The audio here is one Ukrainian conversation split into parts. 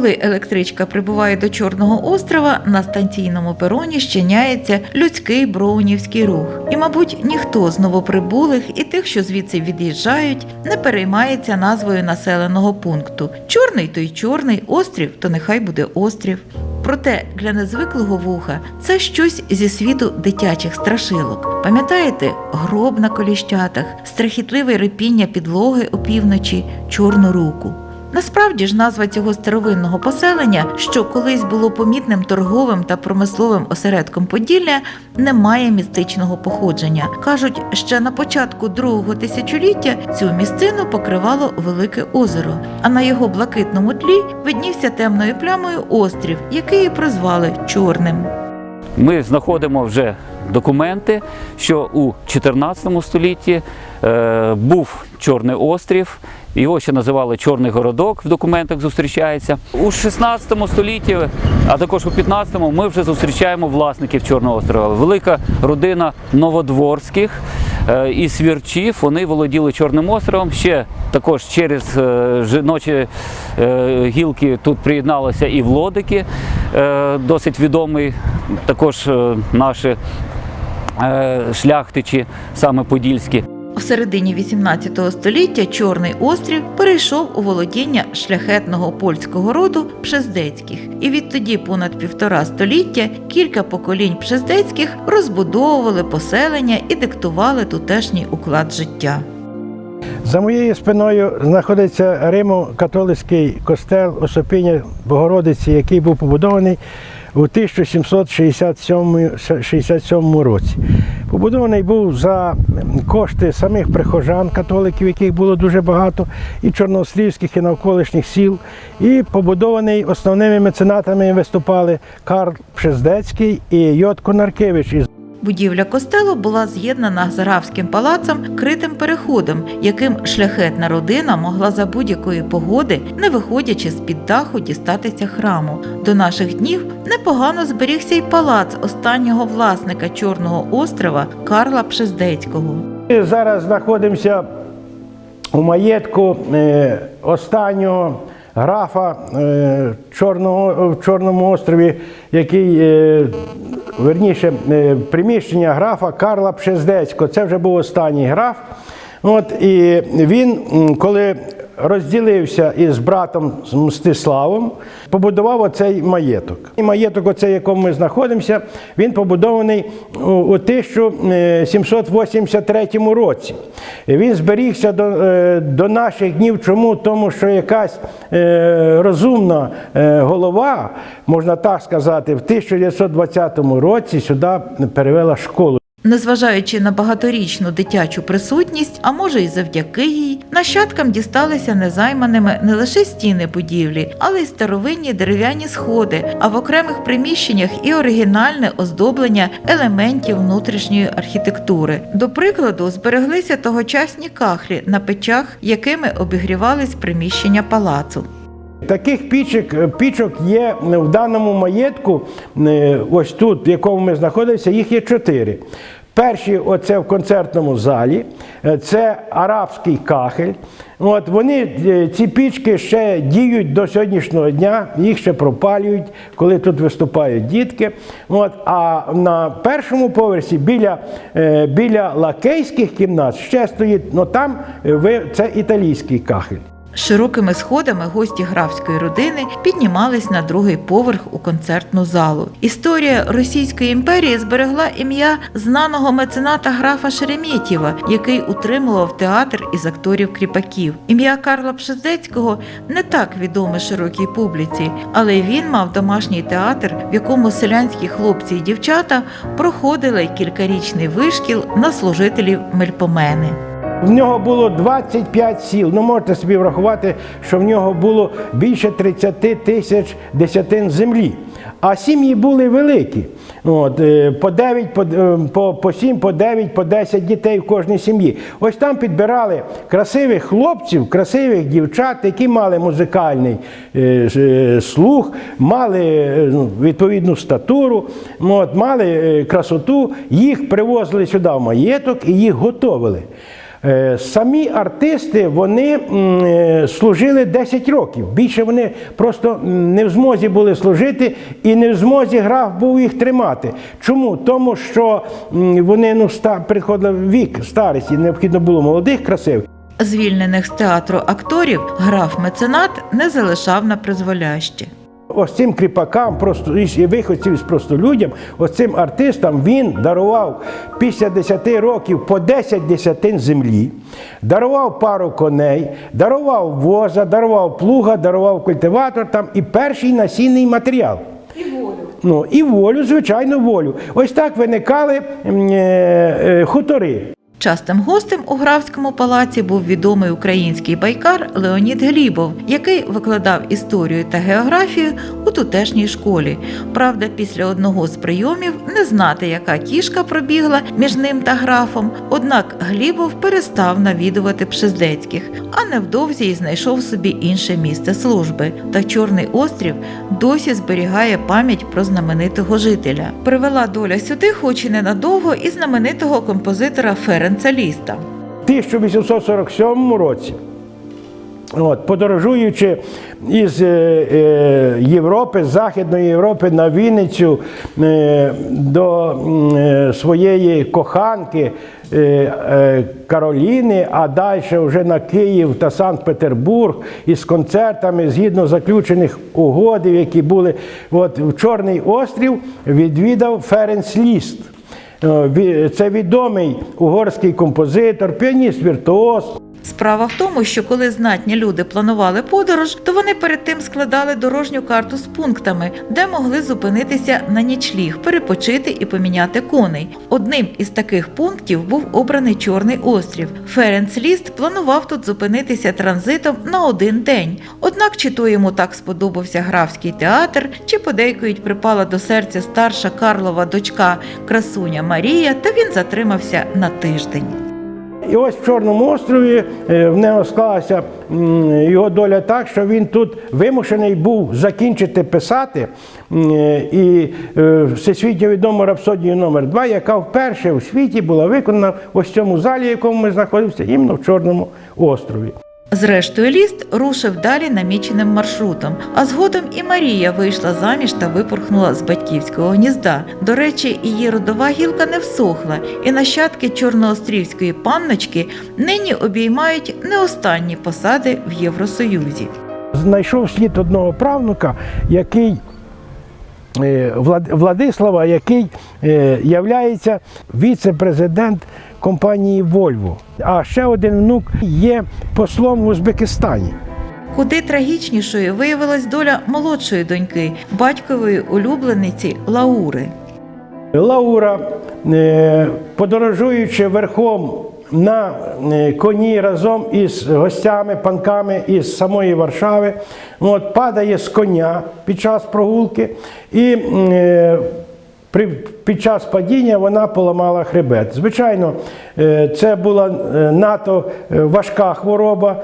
коли електричка прибуває до Чорного острова, на станційному пероні щиняється людський броунівський рух. І, мабуть, ніхто з новоприбулих і тих, що звідси від'їжджають, не переймається назвою населеного пункту. Чорний то й чорний, острів, то нехай буде острів. Проте для незвиклого вуха це щось зі світу дитячих страшилок. Пам'ятаєте, гроб на коліщатах, страхітливе рипіння підлоги опівночі, чорну руку. Насправді ж назва цього старовинного поселення, що колись було помітним торговим та промисловим осередком Поділля, не має містичного походження. Кажуть, ще на початку другого тисячоліття цю місцину покривало велике озеро, а на його блакитному тлі виднівся темною плямою острів, який і прозвали Чорним. Ми знаходимо вже документи, що у 14 столітті е, був Чорний острів. Його ще називали Чорний городок в документах зустрічається. У 16 столітті, а також у 15-му, ми вже зустрічаємо власників Чорного острова. Велика родина новодворських е, і свірчів. Вони володіли Чорним островом. Ще також через е, жіночі е, гілки тут приєдналися і Влодики, досить відомий також наші шляхтичі, саме подільські. У середині 18 століття Чорний острів перейшов у володіння шляхетного польського роду Пшездецьких, і відтоді понад півтора століття кілька поколінь Пшездецьких розбудовували поселення і диктували тутешній уклад життя. За моєю спиною знаходиться Римо-католицький костел Осопіння Богородиці, який був побудований у 1767 67 році. Побудований був за кошти самих прихожан католиків, яких було дуже багато, і чорноострівських, і навколишніх сіл. І побудований основними меценатами виступали Карл Пшездецький і Йод Конаркевич Будівля костелу була з'єднана з графським палацом критим переходом, яким шляхетна родина могла за будь-якої погоди, не виходячи з під даху, дістатися храму. До наших днів непогано зберігся й палац останнього власника Чорного острова Карла Пшездецького. Ми зараз знаходимося у маєтку е, останнього графа е, Чорного, в Чорному острові, який, е, верніше, е, приміщення графа Карла Пшездецького. Це вже був останній граф. От, і він, коли розділився із братом Мстиславом, побудував оцей маєток. І маєток, оцей, в якому ми знаходимося, він побудований у, у 1783 році. Він зберігся до, е, до наших днів. Чому? Тому що якась е, розумна е, голова, можна так сказати, в 1920 році сюди перевела школу. Незважаючи на багаторічну дитячу присутність, а може й завдяки їй, нащадкам дісталися незайманими не лише стіни будівлі, але й старовинні дерев'яні сходи, а в окремих приміщеннях і оригінальне оздоблення елементів внутрішньої архітектури. До прикладу, збереглися тогочасні кахлі на печах, якими обігрівались приміщення палацу. Таких пічок, пічок є в даному маєтку, е, ось тут, в якому ми знаходимося, їх є чотири. Перші, оце в концертному залі, е, це арабський кахель. От вони е, ці пічки ще діють до сьогоднішнього дня, їх ще пропалюють, коли тут виступають дітки. От, а на першому поверсі біля, е, біля лакейських кімнат ще стоїть, ну там е, ви- це італійський кахель. Широкими сходами гості графської родини піднімались на другий поверх у концертну залу. Історія Російської імперії зберегла ім'я знаного мецената графа Шереметєва, який утримував театр із акторів кріпаків. Ім'я Карла Пшездецького не так відоме широкій публіці, але він мав домашній театр, в якому селянські хлопці і дівчата проходили кількарічний вишкіл на служителів Мельпомени. В нього було 25 сіл. Ну можете собі врахувати, що в нього було більше 30 тисяч десятин землі. А сім'ї були великі. От, е, по 9, по, е, по, по 7, по 9, по 10 дітей в кожній сім'ї. Ось там підбирали красивих хлопців, красивих дівчат, які мали музикальний е, слух, мали ну, відповідну статуру, от, мали красоту, їх привозили сюди в маєток і їх готовили. Е, Самі артисти вони е, служили 10 років. Більше вони просто не в змозі були служити і не в змозі граф був їх тримати. Чому? Тому що вони ну, приходили в вік старості, необхідно було молодих, красивих. Звільнених з театру акторів граф меценат не залишав на призволяще. Ось цим кріпакам, просто і виходців з просто людям, ось цим артистам він дарував після 10 років по 10 десятин землі, дарував пару коней, дарував воза, дарував плуга, дарував культиватор там і перший насінний матеріал. І волю. Ну, і волю, звичайно, волю. Ось так виникали е, е, хутори. Частим гостем у графському палаці був відомий український байкар Леонід Глібов, який викладав історію та географію у тутешній школі. Правда, після одного з прийомів не знати, яка кішка пробігла між ним та графом. Однак Глібов перестав навідувати Пшездецьких, а невдовзі й знайшов собі інше місце служби. Та Чорний острів досі зберігає пам'ять про знаменитого жителя. Привела доля сюди, хоч і ненадовго, і знаменитого композитора Ференца Ліста. 1847 році, от, подорожуючи із е, е, Європи, з Західної Європи на Вінницю е, до своєї коханки Кароліни, а далі вже на Київ та Санкт-Петербург із концертами згідно заключених угодів, які були от, в Чорний острів, відвідав Ференц Ліст. Е, Це відомий угорський композитор, піаніст віртуоз. Справа в тому, що коли знатні люди планували подорож, то вони перед тим складали дорожню карту з пунктами, де могли зупинитися на нічліг, перепочити і поміняти коней. Одним із таких пунктів був обраний Чорний острів. Ференц Ліст планував тут зупинитися транзитом на один день. Однак, чи то йому так сподобався графський театр, чи подейкують припала до серця старша Карлова дочка красуня Марія, та він затримався на тиждень. І ось в Чорному острові е, в нього склалася його доля так, що він тут вимушений був закінчити писати е, і е, всесвітньо відому рапсодію номер 2 яка вперше у світі була виконана ось в цьому залі, в якому ми знаходимося, іменно в Чорному острові. Зрештою, ліст рушив далі наміченим маршрутом, а згодом і Марія вийшла заміж та випорхнула з батьківського гнізда. До речі, її родова гілка не всохла, і нащадки чорноострівської панночки нині обіймають не останні посади в Євросоюзі. Знайшов слід одного правнука, який Владислава, який е, являється віце-президент компанії Volvo. А ще один внук є послом в Узбекистані. Куди трагічнішою виявилась доля молодшої доньки, батькової улюблениці Лаури. Лаура, е, подорожуючи верхом на е, коні разом із гостями, панками із самої Варшави, от, падає з коня під час прогулки і е, при, під час падіння вона поламала хребет. Звичайно, е, це була надто важка хвороба,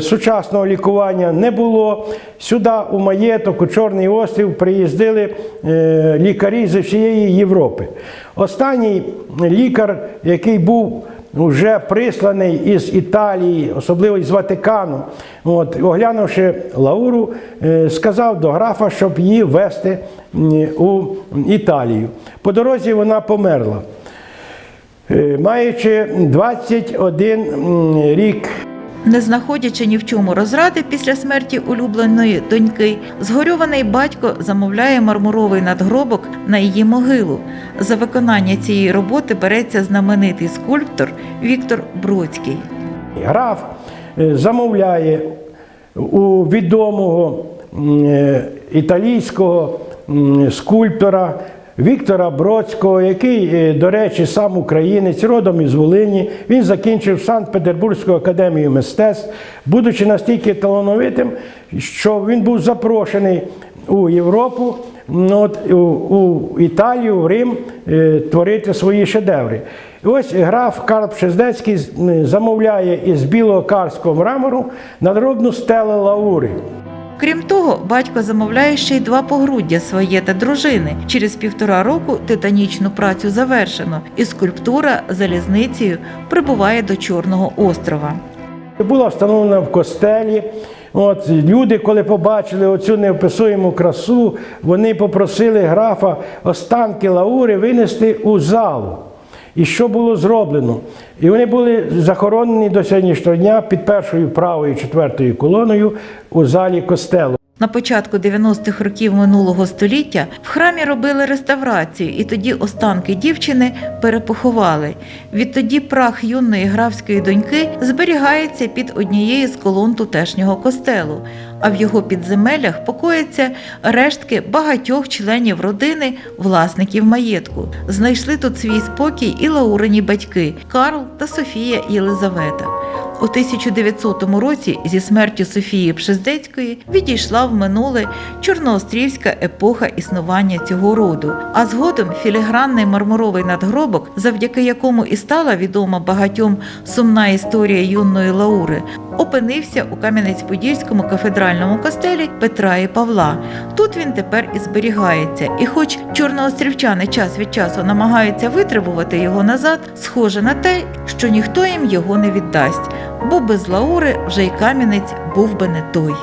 сучасного лікування не було. Сюди, у маєток, у Чорний острів, приїздили лікарі з всієї Європи. Останній лікар, який був вже присланий із Італії, особливо з Ватикану, от, оглянувши Лауру, е, сказав до графа, щоб її вести у Італію. По дорозі вона померла, Е, маючи 21 рік. Не знаходячи ні в чому розради після смерті улюбленої доньки, згорьований батько замовляє мармуровий надгробок на її могилу. За виконання цієї роботи береться знаменитий скульптор Віктор Бродський. Граф е, замовляє у відомого е, італійського скульптора Віктора Бродського, який, е, до речі, сам українець, родом із Волині. Він закінчив Санкт-Петербурзьку академію мистецтв, будучи настільки талановитим, що він був запрошений у Європу, от, у, Італію, в Рим е, творити свої шедеври. І ось граф Карл Пшездецький замовляє із білого карського мрамору надробну стелу Лаури. Крім того, батько замовляє ще й два погруддя своє та дружини. Через півтора року титанічну працю завершено, і скульптура залізницею прибуває до Чорного острова. Була встановлена в костелі. От люди, коли побачили оцю неописуєму красу, вони попросили графа останки Лаури винести у залу. І що було зроблено? І вони були захоронені до сьогоднішнього дня під першою правою четвертою колоною у залі костелу. На початку 90-х років минулого століття в храмі робили реставрацію, і тоді останки дівчини перепоховали. Відтоді прах юної графської доньки зберігається під однією з колон тутешнього костелу, а в його підземеллях покояться рештки багатьох членів родини, власників маєтку. Знайшли тут свій спокій і лаурені батьки Карл та Софія Єлизавета. У 1900 році зі смертю Софії Пшездецької відійшла в минуле чорноострівська епоха існування цього роду. А згодом філігранний мармуровий надгробок, завдяки якому і стала відома багатьом сумна історія юної Лаури, опинився у Кам'янець-Подільському кафедральному костелі Петра і Павла. Тут він тепер і зберігається. І хоч чорноострівчани час від часу намагаються витребувати його назад, схоже на те, що ніхто їм його не віддасть, бо без Лаури вже й Кам'янець був би не той.